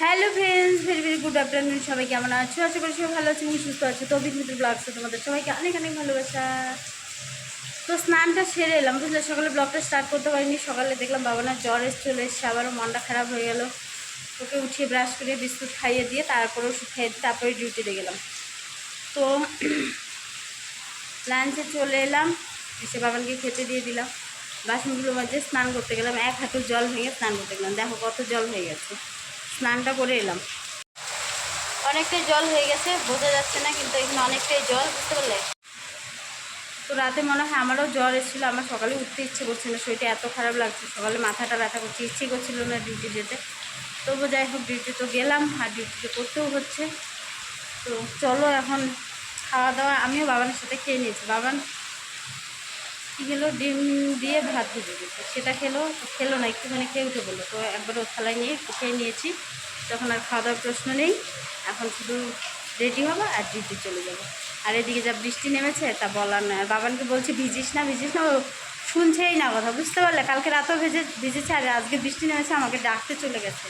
Hello friends very very good afternoon সবাই কেমন আছো? আশা করি সবাই ভালো আছে সুস্থ আছে। তো অভিজ্ঞতা ব্লগসে তোমাদের সবাইকে অনেক অনেক ভালোবাসা। তো স্নানটা সেরে এলাম, বুঝলে? সকালে ব্লগটা স্টার্ট করতে পারিনি। সকালে দেখলাম বাবানার জ্বর এসে চলে এসছে, আবারও মনটা খারাপ হয়ে গেল। ওকে উঠিয়ে ব্রাশ করে বিস্কুট খাইয়ে দিয়ে তারপরে ওষুধ খাইয়ে দিয়ে তারপরে ডিউটিতে গেলাম। তো লাঞ্চে চলে এলাম, এসে বাবানকে খেতে দিয়ে দিলাম। বাসনগুলো মাঝে স্নান করতে গেলাম, এক হাঁটু জল ভেঙে স্নান করতে গেলাম। দেখো কত জল হয়ে গেছে। স্নানটা করে এলাম। অনেকটাই জল হয়ে গেছে, বোঝা যাচ্ছে না কিন্তু এখানে অনেকটাই জল, বুঝতে পারলে? তো রাতে মনে হয় আমারও জ্বর এসেছিল, আমার সকালে উঠতে ইচ্ছে করছে না, শরীরটা এত খারাপ লাগছে, সকালে মাথাটা ব্যথা করছে, ইচ্ছে করছিল না ডিউটি যেতে। তবু যাই হোক ডিউটি তো গেলাম, আর ডিউটিতে করতেও হচ্ছে। তো চলো এখন খাওয়া দাওয়া, আমিও বাবানের সাথে খেয়ে নিয়েছি। বাবান কী খেলো ডিম দিয়ে ভাত ভেজে দিয়েছে। সেটা খেলো খেলো না, একটুখানি খেয়ে উঠে বলল তো একবার ও থালায় নিয়ে খেয়ে নিয়েছি। তখন আর খাওয়া দাওয়ার প্রশ্ন নেই। এখন শুধু রেডি হব আর ডিউটি চলে যাব। আর এদিকে যা বৃষ্টি নেমেছে, তা বলার আর বাবানকে বলছি, ভিজিস না ভিজিস না। ও শুনছেই না কথা, বুঝতে পারলে? কালকে রাতেও ভেজে, ভিজেছে আর আজকে বৃষ্টি নেমেছে, আমাকে ডাকতে চলে গেছে।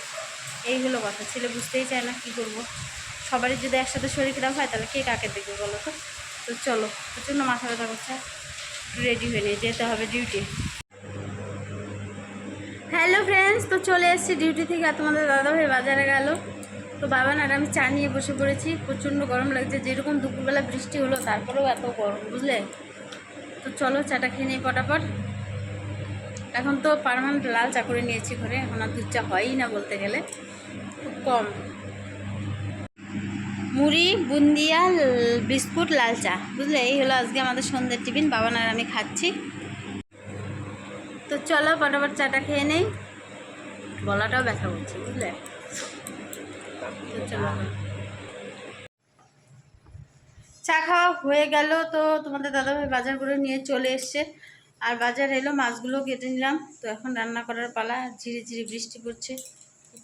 এই হলো কথা। ছেলে বুঝতেই চায় না কী করব। সবারই যদি একসাথে শরীর খারাপ হয়, তাহলে কে কাকে দেখবে বলো তো? তো চলো, প্রচণ্ড মাথা ব্যথা করছে। রেডি হয়ে নিয়ে যেতে হবে ডিউটি হ্যালো ফ্রেন্ডস তো চলে এসেছি ডিউটি থেকে আর তোমাদের দাদাভাই বাজারে গেল। তো বাবান আর আমি চা নিয়ে বসে পড়েছি, প্রচণ্ড গরম লাগছে, যেরকম দুপুরবেলা বৃষ্টি হলো তারপরেও এত গরম, বুঝলে? তো চলো চাটা খেয়ে নিই পটাপট। এখন তো পারমানেন্ট লাল চা করে নিয়েছি ঘরে, এখন আর দুধ চা হয়ই না বলতে গেলে, খুব কম। মুড়ি, বুন্দিয়া বিস্কুট, লাল চা। বুঝলে? এই হলো আজকে আমাদের সন্ধ্যের টিফিন। বাবান আর আমি খাচ্ছি। তো চলো ফটাফট চাটা খেয়ে নেই। গলাটাও ব্যথা করছে, বুঝলে? তো চলো। চা খাওয়া হয়ে গেল। তো তোমাদের দাদাভাই বাজার করে নিয়ে চলে এসছে। আর বাজার এলো, মাছগুলো কেটে নিলাম। তো এখন রান্না করার পালা। ঝিরি ঝিরি বৃষ্টি পড়ছে।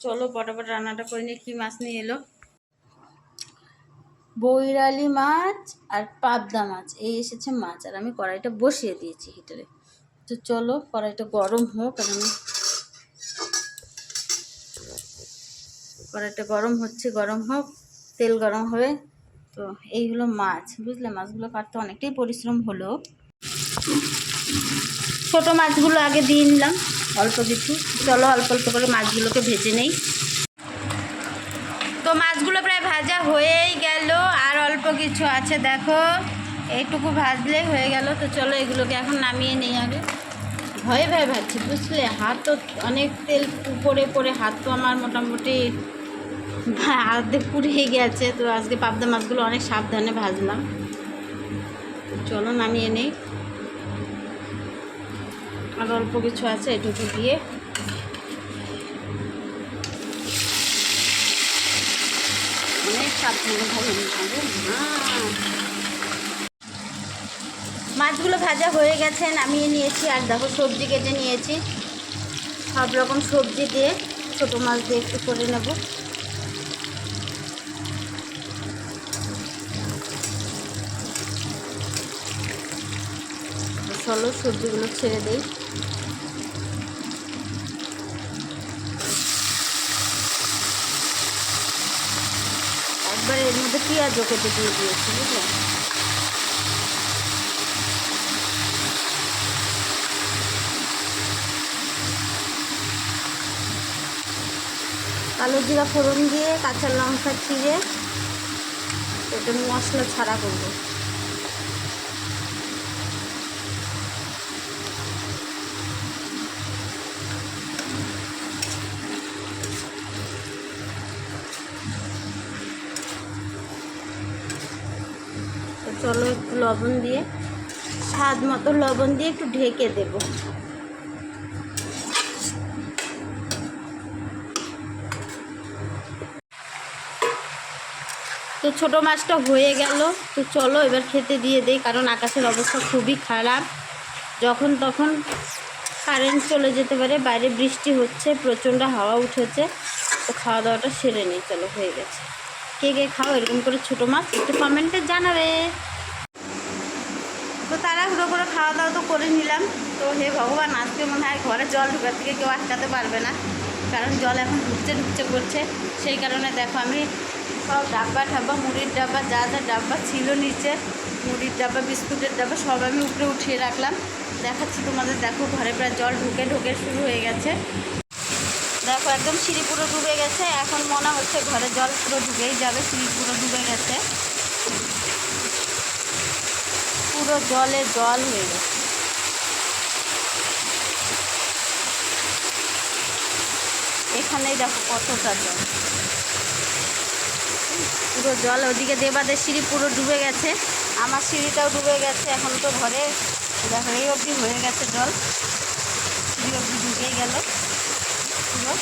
চলো পটাপট রান্নাটা করে নিয়ে কী মাছ নিয়ে এলো? বৈরালি মাছ আর পাবদা মাছ। এই এসেছে মাছ, আর আমি কড়াইটা বসিয়ে দিয়েছি হিটারে। তো চলো, কড়াইটা গরম হোক, আর আমি কড়াইটা গরম হচ্ছে, গরম হোক, তেল গরম হবে। তো এই হলো মাছ, বুঝলে? মাছগুলো কাটতে অনেকটাই পরিশ্রম হলো। ছোট মাছগুলো আগে দিয়ে নিলাম, অল্প কিছু। চলো, অল্প অল্প করে মাছগুলোকে ভেজে নেই। তো মাছগুলো প্রায় ভাজা অল্প কিছু আছে, দেখো। এইটুকু ভাজলেই হয়ে গেল। তো চলো এগুলোকে এখন নামিয়ে নিই আগে। ভয়ে ভয়ে ভাজছি, বুঝলে? হাত তো অনেক তেল পরে পরে হাত তো আমার মোটামুটি হাতে পুড়ে গেছে। তো আজকে পাবদা মাছগুলো অনেক সাবধানে ভাজলাম। চলো নামিয়ে নেই। আর অল্প কিছু আছে, এটুকু দিয়ে। মাছগুলো ভাজা হয়ে গেছে, নামিয়ে নিয়েছি, আর দেখো সবজি কেটে নিয়েছি। সব রকম সবজি দিয়ে ছোটো মাছ দিয়ে একটু করে নেব। চলো সবজিগুলো ছেড়ে দেই। একবার এর মধ্যে পেঁয়াজও কেটে দিয়ে দিয়েছি, বুঝলে? কালো জিরা ফোড়ন দিয়ে কাঁচা লঙ্কা চিড়ে এটা মশলা ছাড়া করব। চলো একটু লবণ দিয়ে, স্বাদ মতো লবণ দিয়ে একটু ঢেকে দেবো। তো ছোটো মাছটা হয়ে গেল, তো চলো এবার খেতে দিয়ে দেই, কারণ আকাশের অবস্থা খুবই খারাপ। যখন তখন কারেন্ট চলে যেতে পারে, বাইরে বৃষ্টি হচ্ছে, প্রচণ্ড হাওয়া উঠেছে, তো খাওয়া দাওয়াটা সেরে নিই, চলো হয়ে গেছে। কে কে খাও এরকম করে ছোটো মাছ, একটু কমেন্টে জানাবে। তাড়াহুড়ো করে খাওয়া দাওয়া তো করে নিলাম। তো হে ভগবান, আজকে মনে হয় ঘরে জল ঢোকার থেকে কেউ আটকাতে পারবে না। কারণ জল এখন ঢুকছে ঢুকছে করছে সেই কারণে দেখো আমি সব ডাব্বা, ঠাব্বা, মুড়ির ডাব্বা, যা যা ডাব্বা ছিল নিচে, মুড়ির ডাব্বা, বিস্কুটের ডাব্বা, সব আমি উপরে উঠিয়ে রাখলাম। দেখাচ্ছি তোমাদের, দেখো ঘরে প্রায় জল ঢুকে ঢুকে শুরু হয়ে গেছে। দেখো একদম সিঁড়ি পুরো ডুবে গেছে। এখন মনে হচ্ছে ঘরে জল পুরো ডুবেই যাবে, সিঁড়ি পুরো ডুবে গেছে। পুরো জলে জল হয়ে গেছে। এখানেই দেখো কতটা জল। পুরো জল, ওদিকে দেবাদের সিঁড়ি পুরো ডুবে গেছে। আমার সিঁড়িটাও ডুবে গেছে, এখন তো ঘরে। দেখো, এই অবধি হয়ে গেছে জল। সিঁড়ি অবধি ঢুকেই গেল পুরো।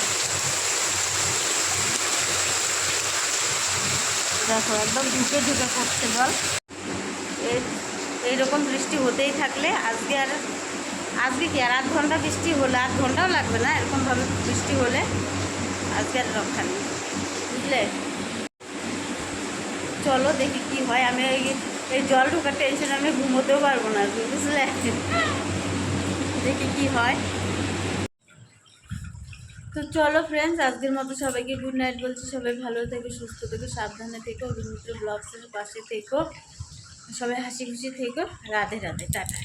দেখো, একদম ঢুকে ঢুকে পড়ছে জল। এইরকম বৃষ্টি হতেই থাকলে আজকে আর আজকে কি আর আধ ঘণ্টা বৃষ্টি হলে, আধ ঘন্টাও লাগবে না? এরকমভাবে বৃষ্টি হলে আজকে আর রক্ষা নেই, বুঝলে? চলো দেখি কি হয়। আমি এই এই জল ঢোকার টেনশন আমি ঘুমোতেও পারব না বুঝলে? দেখি কি হয়। তো চলো ফ্রেন্ডস আজকের মতো সবাইকে গুড নাইট বলছি। সবাই ভালো থেকো, সুস্থ থেকো, সাবধানে থেকো অভিমিত্র ব্লগসের পাশে থেকো। সবাই হাসি খুশি থেকো। রাধে রাধে টাটা।